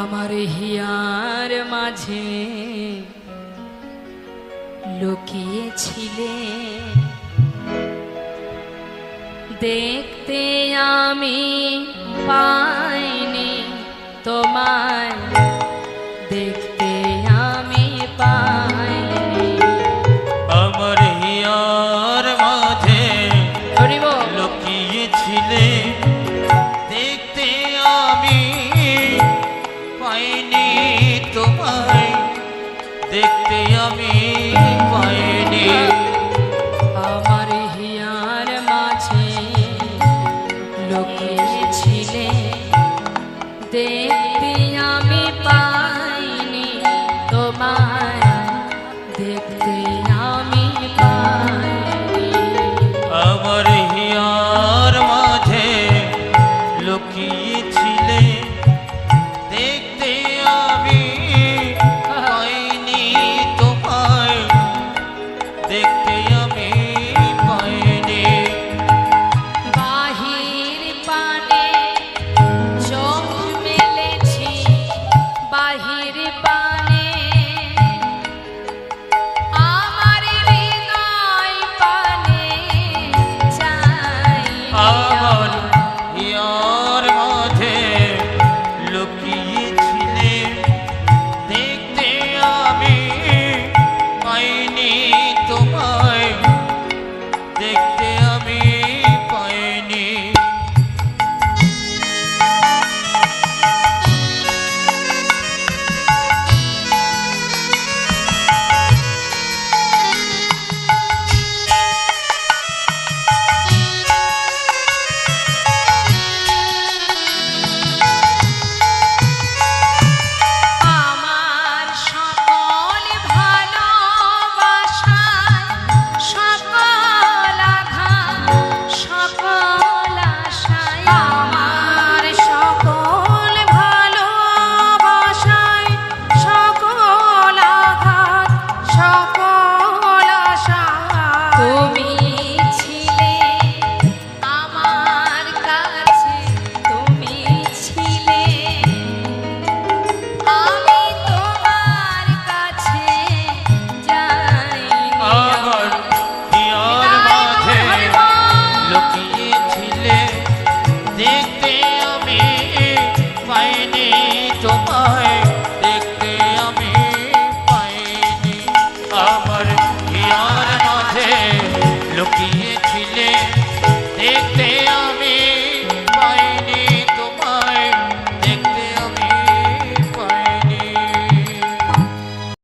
আমার হিয়ার মাঝে লুকিয়েছিলে। দেখতে আমি পাইনি তোমার দেখতে আমি পাইনি আমার হিয়ার মাঝে লোকে ছিলে দেখতে আমি পা